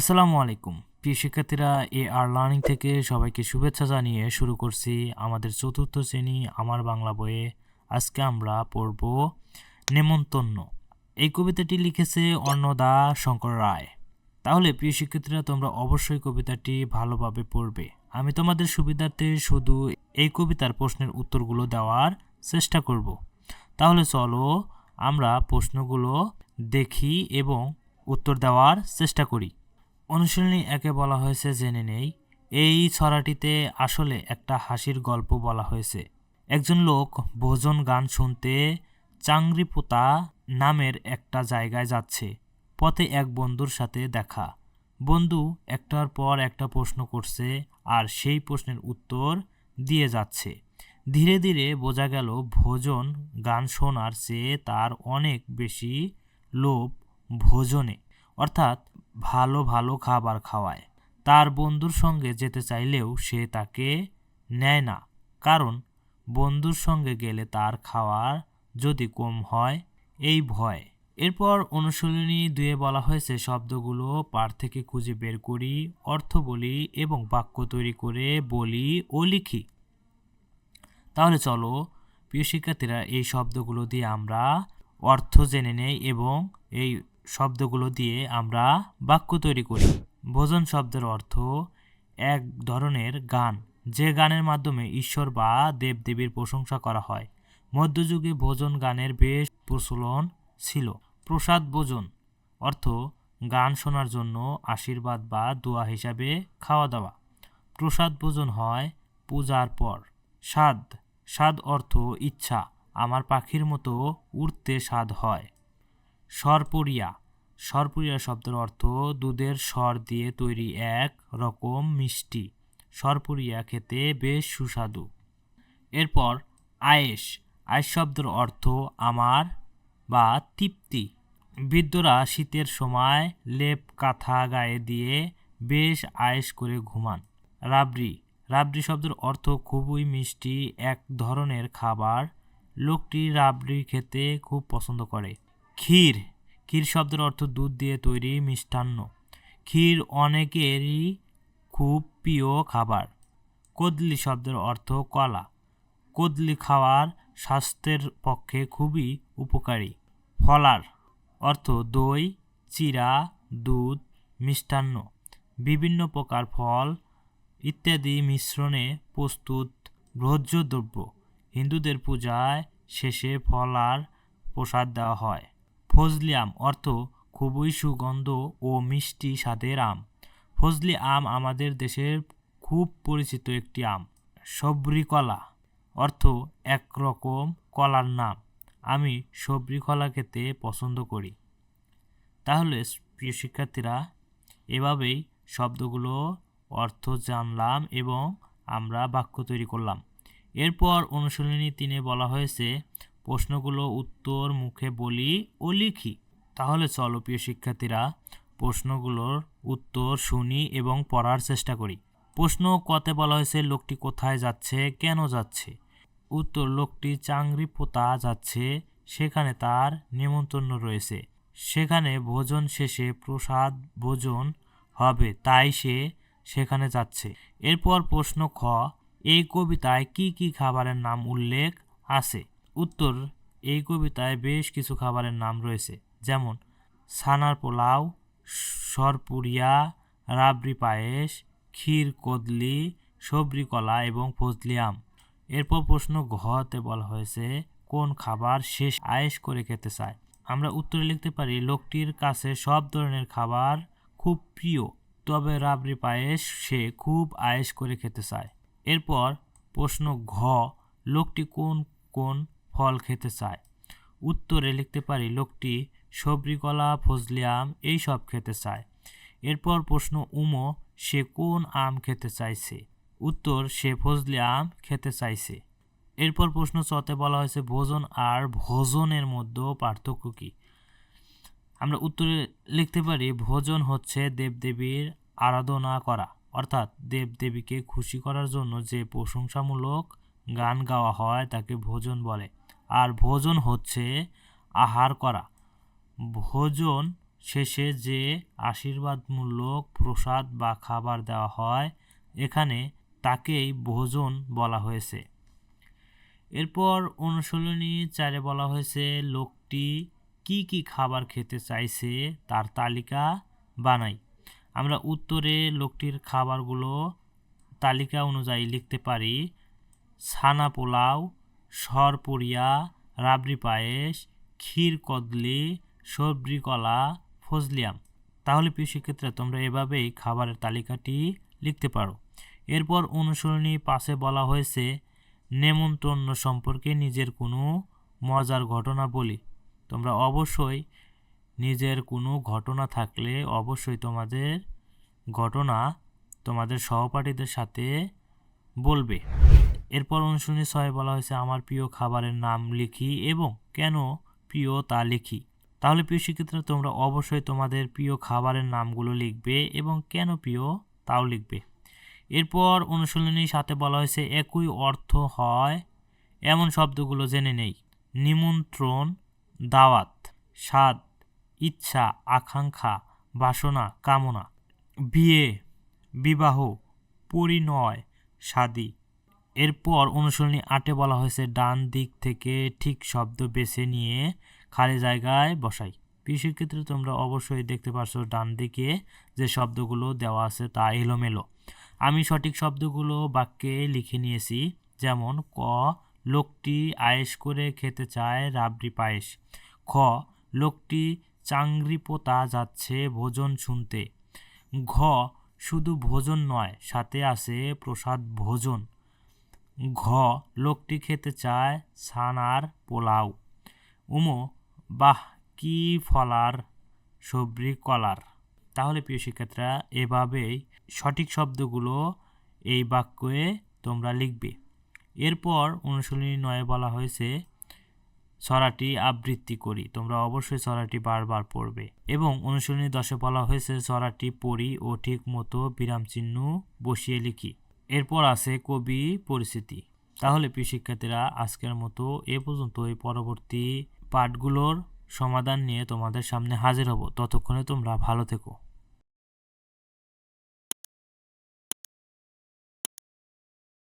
আসসালামু আলাইকুম। প্রিয় শিক্ষার্থীরা এ আর লার্নিং থেকে সবাইকে শুভেচ্ছা জানিয়ে শুরু করছি আমাদের চতুর্থ শ্রেণি আমার বাংলা বইয়ে। আজকে আমরা পড়ব নেমন্তন্ন। এই কবিতাটি লিখেছে অন্নদা শঙ্কর রায়। তাহলে, প্রিয় শিক্ষার্থীরা, তোমরা অবশ্যই কবিতাটি ভালোভাবে পড়বে। আমি তোমাদের সুবিধার্থে শুধু এই কবিতার প্রশ্নের উত্তরগুলো দেওয়ার চেষ্টা করব। তাহলে চলো আমরা প্রশ্নগুলো দেখি এবং উত্তর দেওয়ার চেষ্টা করি। অনুশীলনী একে বলা হয়েছে জেনে নেই। এই ছড়াটিতে আসলে একটা হাসির গল্প বলা হয়েছে। একজন লোক ভোজন গান শুনতে চাংরিপোতা নামের একটা জায়গায় যাচ্ছে। পথে এক বন্ধুর সাথে দেখা। বন্ধু একটার পর একটা প্রশ্ন করছে আর সেই প্রশ্নের উত্তর দিয়ে যাচ্ছে। ধীরে ধীরে বোঝা গেল ভোজন গান শোনার চেয়ে তার অনেক বেশি লোভ ভোজনে। অর্থাৎ ভালো ভালো খাবার খাওয়ায়। তার বন্ধুর সঙ্গে যেতে চাইলেও সে তাকে নেয় না। কারণ, বন্ধুর সঙ্গে গেলে তার খাওয়ার যদি কম হয়, এই ভয়। এরপর অনুশীলনী দুয়ে বলা হয়েছে, শব্দগুলো পাঠ থেকে খুঁজে বের করি, অর্থ বলি এবং বাক্য তৈরি করে বলি ও লিখি। তাহলে চলো, প্রিয় শিক্ষার্থীরা, এই শব্দগুলো দিয়ে আমরা অর্থ জেনে নেই এবং এই শব্দগুলো দিয়ে আমরা বাক্য তৈরি করি। ভোজন শব্দের অর্থ এক ধরনের গান, যে গানের মাধ্যমে ঈশ্বর বা দেবদেবীর প্রশংসা করা হয়। মধ্যযুগে ভোজন গানের বেশ প্রচলন ছিল। প্রসাদ ভোজন অর্থ গান শোনার জন্য আশীর্বাদ বা দোয়া হিসাবে খাওয়া দাওয়া প্রসাদ ভোজন হয় পূজার পর। স্বাদ স্বাদ অর্থ ইচ্ছা, আমার পাখির মতো উড়তে স্বাদ হয়। সরপুরিয়া সরপুরিয়া শব্দের অর্থ দুধের স্বর দিয়ে তৈরি এক রকম মিষ্টি। সরপুরিয়া খেতে বেশ সুস্বাদু। এরপর আয়েস আয়েস শব্দের অর্থ আমার বা তৃপ্তি। বৃদ্ধরা শীতের সময় লেপ কাঁথা গায়ে দিয়ে বেশ আয়েস করে ঘুমান। রাবড়ি। রাবড়ি শব্দের অর্থ খুবই মিষ্টি, এক ধরনের খাবার। লোকটি রাবড়ি খেতে খুব পছন্দ করে। ক্ষীর। ক্ষীর শব্দের অর্থ দুধ দিয়ে তৈরি মিষ্টান্ন। ক্ষীর অনেকেরই খুব প্রিয় খাবার। কদলি শব্দের অর্থ কলা। কদলি খাওয়ার স্বাস্থ্যের পক্ষে খুবই উপকারী। ফলার অর্থ দই, চিরা, দুধ, মিষ্টান্ন। বিভিন্ন প্রকার ফল ইত্যাদি মিশ্রণে প্রস্তুত ভোজ্য দ্রব্য হিন্দুদের পূজায় শেষে ফলার প্রসাদ দেওয়া হয়। ফজলি আম অর্থ খুবই সুগন্ধ ও মিষ্টি স্বাদের আম। ফজলি আম আমাদের দেশের খুব পরিচিত একটি আম সবরি কলা অর্থ একরকম কলার নাম। আমি সবরি কলা খেতে পছন্দ করি। তাহলে প্রিয় শিক্ষার্থীরা, এভাবেই শব্দগুলো অর্থ জানলাম এবং আমরা বাক্য তৈরি করলাম। এরপর অনুশীলনী তিনে বলা হয়েছে প্রশ্নগুলো উত্তর মুখে বলি ও লিখি। তাহলে চলো, প্রিয় শিক্ষার্থীরা, প্রশ্নগুলোর উত্তর শুনি এবং পড়ার চেষ্টা করি। প্রশ্ন কতে বলা হয়েছে, লোকটি কোথায় যাচ্ছে? কেন যাচ্ছে? উত্তর, লোকটি চাংরি পোতা যাচ্ছে। সেখানে তার নেমন্তন্ন রয়েছে। সেখানে ভোজন শেষে প্রসাদ ভোজন হবে, তাই সে সেখানে যাচ্ছে। এরপর প্রশ্ন খ, এই কবিতায় কি কি খাবারের নাম উল্লেখ আছে? উত্তর এই কবিতায় বেশ কিছু খাবারের নাম রয়েছে, যেমন ছানার পোলাও, সরপুরিয়া, রাবড়ি পায়েস, ক্ষীর কদলি সবরি কলা এবং ফজলি আম। এরপর প্রশ্ন ঘতে বলা হয়েছে, কোন খাবার শেষ আয়েস করে খেতে চায়? আমরা উত্তরে লিখতে পারি, লোকটির কাছে সব ধরনের খাবার খুব প্রিয়, তবে রাবড়ি পায়েস সে খুব আয়েস করে খেতে চায়। এরপর প্রশ্ন ঘ, লোকটি কোন কোন ফল খেতে চায়। উত্তরে লিখতে পারি, লোকটি সবরি কলা, ফজলি আম, এই সব খেতে চায়। এরপর প্রশ্ন, উমো, সে কোন আম খেতে চাইছে? উত্তর, সে ফজলি আম খেতে চাইছে। এরপর প্রশ্ন চতে বলা হয়েছে, ভোজন আর ভোজনের মধ্যে পার্থক্য কী? আমরা উত্তরে লিখতে পারি, ভোজন হচ্ছে দেবদেবীর আরাধনা করা। অর্থাৎ দেবদেবীকে খুশি করার জন্য যে প্রশংসামূলক গান গাওয়া হয়, তাকে ভোজন বলে। আর ভোজন হচ্ছে আহার করা। ভোজন শেষে যে আশীর্বাদমূলক প্রসাদ বা খাবার দেওয়া হয়, এখানে তাকেই ভোজন বলা হয়েছে। এরপর অনুশীলনী চারে বলা হয়েছে, লোকটি কি কি খাবার খেতে চাইছে তার তালিকা বানাই। আমরা উত্তরে লোকটির খাবারগুলো তালিকা অনুযায়ী লিখতে পারি, ছানা পোলাও সরপুরিয়া, রাবড়ি পায়েস, ক্ষীর কদলি, সবজি কলা ফজলিয়াম তাহলে প্রিয় শিক্ষার্থীরা, তোমরা এভাবেই খাবারের তালিকাটি লিখতে পারো। এরপর অনুসরণী পাশে বলা হয়েছে, নেমন্তন্ন সম্পর্কে নিজের কোনো মজার ঘটনা বলি। তোমরা অবশ্যই নিজের কোনো ঘটনা থাকলে অবশ্যই তোমাদের ঘটনা তোমাদের সহপাঠীদের সাথে বলবে। এরপর অনুশীলনী ছয় বলা হয়েছে, আমার প্রিয় খাবারের নাম লিখি এবং কেন প্রিয় তা লিখি? তাহলে প্রিয় শিক্ষার্থীরা, তোমরা অবশ্যই তোমাদের প্রিয় খাবারের নামগুলো লিখবে এবং কেন প্রিয় তাও লিখবে। এরপর অনুশীলনীর সাথে বলা হয়েছে, একই অর্থ হয় এমন শব্দগুলো জেনে নেই। নিমন্ত্রণ, দাওয়াত, স্বাদ, ইচ্ছা, আকাঙ্ক্ষা, বাসনা, কামনা, বিয়ে, বিবাহ, পরিণয় শাদি এরপর অনুশীলনী আটে বলা হয়েছে, ডান দিক থেকে ঠিক শব্দ বেছে নিয়ে খালি জায়গায় বসাই। কৃষির ক্ষেত্রে তোমরা অবশ্যই দেখতে পাচ্ছ ডান দিকে যে শব্দগুলো দেওয়া আছে তা এলোমেলো। আমি সঠিক শব্দগুলো বাক্যে লিখে নিয়েছি, যেমন, ক, লোকটি আয়েস করে খেতে চায় রাবড়ি পায়েস খ, লোকটি চাংরি পোতা যাচ্ছে ভোজন শুনতে। ঘ, শুধু ভোজন নয়, সাথে আছে প্রসাদ ভোজন। ঘ, লোকটি খেতে চায় ছানার পোলাও। উমো, বাহ, কি ফলার সবরি কলার। তাহলে প্রিয় শিক্ষার্থীরা, এভাবেই সঠিক শব্দগুলো এই বাক্যে তোমরা লিখবে। এরপর অনুশীলনী নয়ে বলা হয়েছে ছড়াটি আবৃত্তি করি। তোমরা অবশ্যই ছড়াটি বারবার পড়বে। এবং অনুশীলনী দশে বলা হয়েছে ছড়াটি পড়ি ও ঠিক মতো বিরাম চিহ্ন বসিয়ে লিখি। এরপর আছে কবি পরিস্থিতি তাহলে প্রিয় শিক্ষার্থীরা, আজকের মতো এ পর্যন্ত এই পরবর্তী পাঠগুলোর সমাধান নিয়ে তোমাদের সামনে হাজির হব। ততক্ষণে তোমরা ভালো থেকো।